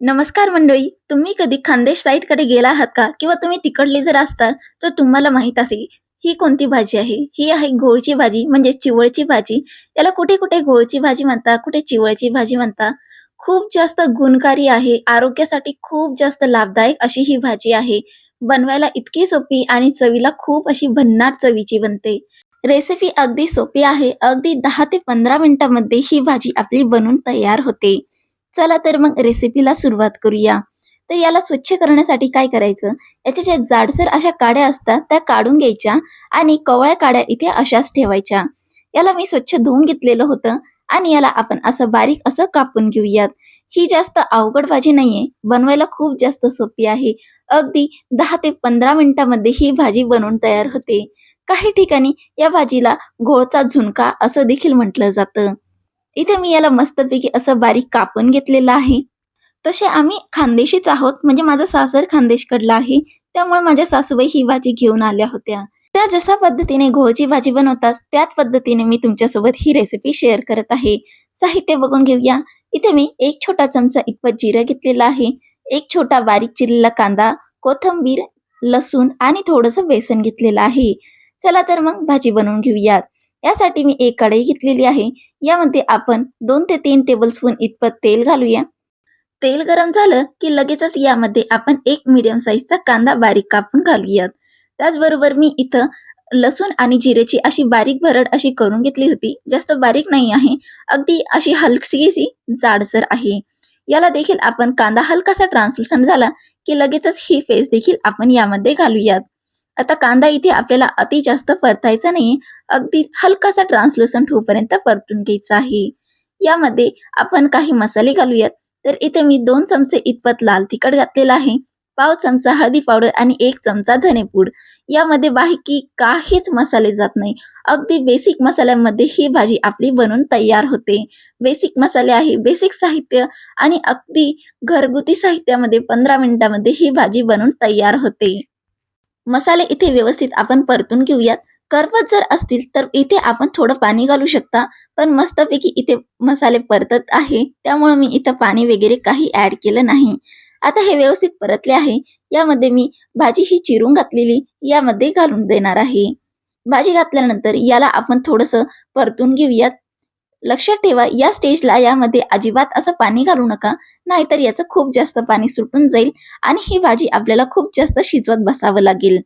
नमस्कार मंडळी तुम्ही कधी खानदेश साईडकडे गेला आहात का? किंवा तुम्ही तिकडले जर असताल तर तुम्हाला माहीत असेल ही कोणती भाजी आहे? ही आहे गोळची भाजी म्हणजे चिवळची भाजी. याला कुठे कुठे गोळची भाजी म्हणता कुठे चिवळची भाजी म्हणता खूप जास्त गुणकारी आहे आरोग्यासाठी खूप जास्त लाभदायक अशी ही भाजी आहे. बनवायला इतकी सोपी आणि चवीला खूप अशी भन्नाट चवीची बनते. रेसिपी अगदी सोपी आहे अगदी दहा ते पंधरा मिनिटांमध्ये ही भाजी आपली बनून तयार होते. चला तर मग रेसिपीला सुरुवात करूया. तर याला स्वच्छ करण्यासाठी काय करायचं? याच्या ज्या जाडसर अशा काड्या असतात त्या काढून घ्यायच्या आणि कवळ्या काड्या इथे अशाच ठेवायच्या. याला मी स्वच्छ धुवून घेतलेलं होतं आणि याला आपण असं बारीक असं कापून घेऊयात. ही जास्त अवघड भाजी नाहीये बनवायला खूप जास्त सोपी आहे. अगदी दहा ते पंधरा मिनिटांमध्ये ही भाजी बनवून तयार होते. काही ठिकाणी या भाजीला घोळचा झुणका असं देखील म्हटलं जातं. इथे मी याला मस्तपैकी असं बारीक कापून घेतलेलं आहे. तसे आम्ही खानदेशीच आहोत. म्हणजे माझा सासर खानदेशकडला आहे. त्यामुळे माझ्या सासूबाई ही भाजी घेऊन आल्या होत्या. त्या जशा पद्धतीने घोळची भाजी बनवतात त्याच पद्धतीने मी तुमच्यासोबत ही रेसिपी शेअर करत आहे. साहित्य बघून घेऊया. इथे मी एक छोटा चमचा इतपत जिरं घेतलेला आहे. एक छोटा बारीक चिरलेला कांदा कोथंबीर लसूण आणि थोडंसं बेसन घेतलेलं आहे. चला तर मग भाजी बनवून घेऊयात. यासाठी मी एक कढई घेतलेली आहे. यामध्ये आपण दोन ते तीन टेबलस्पून इतपत तेल घालूया. तेल गरम झालं की लगेचच यामध्ये आपण एक मीडियम साईजचा कांदा बारीक कापून घालूयात. त्याचबरोबर मी इथं लसूण आणि जिरेची अशी बारीक भरड अशी करून घेतली होती. जास्त बारीक नाही आहे. अगदी अशी हलकीशी जाडसर आहे. याला देखील आपण कांदा हलकासा ट्रान्सलेशन झाला की लगेचच ही फेस देखील आपण यामध्ये घालूयात. आता कांदा इथे आपल्याला अति जास्त परतायचा नाही अगदी हलकासा ट्रान्सलुसंट होऊपर्यंत परतून घ्यायचा आहे. यामध्ये आपण काही मसाले घालूयात. तर इथे मी दोन चमचे इतपत लाल तिखट घातलेला आहे. पाव चमचा हळदी पावडर आणि एक चमचा धनेपूड. यामध्ये बाकी काहीच मसाले जात नाही. अगदी बेसिक मसाल्यामध्ये ही भाजी आपली बनून तयार होते. बेसिक मसाले आहे बेसिक साहित्य आणि अगदी घरगुती साहित्यामध्ये पंधरा मिनिटामध्ये ही भाजी बनून तयार होते. मसाले इथे व्यवस्थित आपण परतून घेऊयात. करवत जर असतील तर इथे आपण थोडं पाणी घालू शकता. पण मस्तपैकी इथे मसाले परतत आहे. त्यामुळे मी इथं पाणी वगैरे काही ऍड केलं नाही. आता हे व्यवस्थित परतले आहे. यामध्ये मी भाजी ही चिरून घातलेली यामध्ये घालून देणार आहे. भाजी घातल्यानंतर याला आपण थोडस परतून घेऊयात. लक्षात ठेवा या स्टेजला यामध्ये अजिबात असं पाणी घालू नका नाहीतर याचं खूप जास्त पाणी सुटून जाईल आणि ही भाजी आपल्याला खूप जास्त शिजवत बसावं लागेल.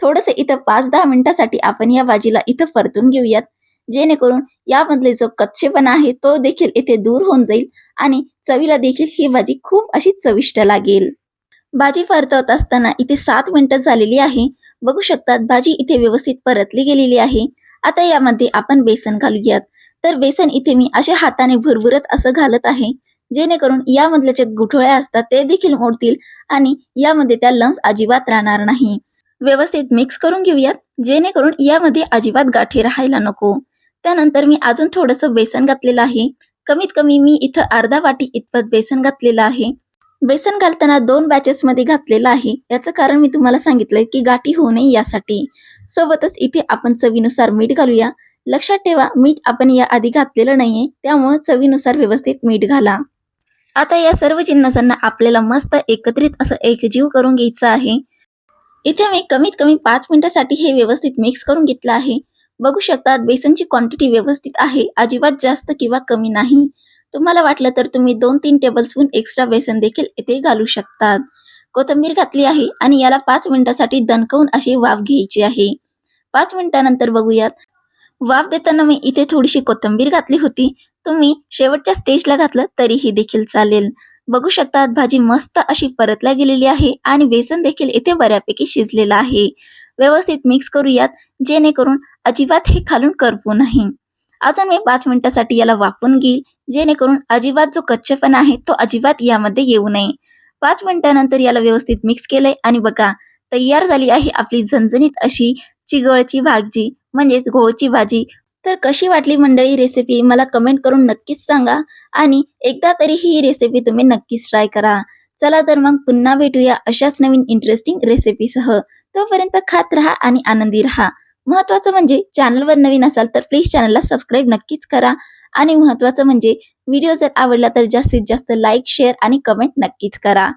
थोडस इथं पाच दहा मिनिटासाठी आपण या भाजीला इथं परतून घेऊयात. जेणेकरून यामधले जो कच्चेपणा आहे तो देखील इथे दूर होऊन जाईल आणि चवीला देखील ही भाजी खूप अशी चविष्ट लागेल. भाजी परतवत असताना इथे सात मिनिटं झालेली आहे. बघू शकतात भाजी इथे व्यवस्थित परतली गेलेली आहे. आता यामध्ये आपण बेसन घालूयात. तर बेसन इथे मी असे हाताने भुरभुरत असं घालत आहे जेणेकरून यामधल्या ज्या गुठळ्या असतात ते देखील मोडतील आणि यामध्ये त्या लम्स अजिबात राहणार नाही. व्यवस्थित मिक्स करून घेऊयात जेणेकरून यामध्ये अजिबात गाठी राहायला नको. त्यानंतर मी अजून थोडंसं बेसन घातलेलं आहे. कमीत कमी मी इथं अर्धा वाटी इतपत बेसन घातलेलं आहे. बेसन घालताना दोन बॅचेस मध्ये घातलेलं आहे. याचं कारण मी तुम्हाला सांगितलंय की गाठी होऊ नये यासाठी. सोबतच इथे आपण चवीनुसार मीठ घालूया. लक्षात ठेवा मीठ आपण या आधी घातलेलं नाहीये त्यामुळे चवीनुसार व्यवस्थित मीठ घाला. आता या सर्व जिन्नसांना आपल्याला मस्त एकत्रित असं एकजीव करून घ्यायचं आहे. इथे मी कमीत कमी पाच मिनिटासाठी हे व्यवस्थित मिक्स करून घेतलं आहे. बघू शकतात बेसनची क्वांटिटी व्यवस्थित आहे अजिबात जास्त किंवा कमी नाही. तुम्हाला वाटलं तर तुम्ही दोन तीन टेबलस्पून एक्स्ट्रा बेसन देखील इथे घालू शकतात. कोथिंबीर घातली आहे आणि याला पाच मिनिटासाठी दणकवून अशी वाफ घ्यायची आहे. पाच मिनिटानंतर बघूयात. वाफ देताना मी इथे थोडीशी कोथिंबीर घातली होती. तुम्ही शेवटच्या स्टेजला घातलं तरीही देखील चालेल. बघू शकतात भाजी मस्त अशी परतल्या गेलेली आहे आणि बेसन देखील इथे बऱ्यापैकी शिजलेलं आहे. व्यवस्थित मिक्स करूयात जेणेकरून अजिबात हे खालून करपू नाही. अजून मी पाच मिनिटासाठी याला वाफून घेईल जेणेकरून अजिबात जो कच्चेपणा आहे तो अजिबात यामध्ये येऊ नये. पाच मिनिटानंतर याला व्यवस्थित मिक्स केलंय आणि बघा तयार झाली आहे आपली झणझणीत अशी चिगळची भाजी म्हणजेच घोळची भाजी. तर कशी वाटली मंडळी रेसिपी मला कमेंट करून नक्कीच सांगा आणि एकदा तरी ही रेसिपी तुम्ही नक्कीच ट्राय करा. चला तर मग पुन्हा भेटूया अशाच नवीन इंटरेस्टिंग रेसिपीसह तोपर्यंत खात राहा आणि आनंदी राहा. महत्वाचं म्हणजे चॅनलवर नवीन असाल तर प्लीज चॅनलला सबस्क्राईब नक्कीच करा. आणि महत्वाचं म्हणजे व्हिडिओ जर आवडला तर जास्तीत जास्त लाईक शेअर आणि कमेंट नक्कीच करा.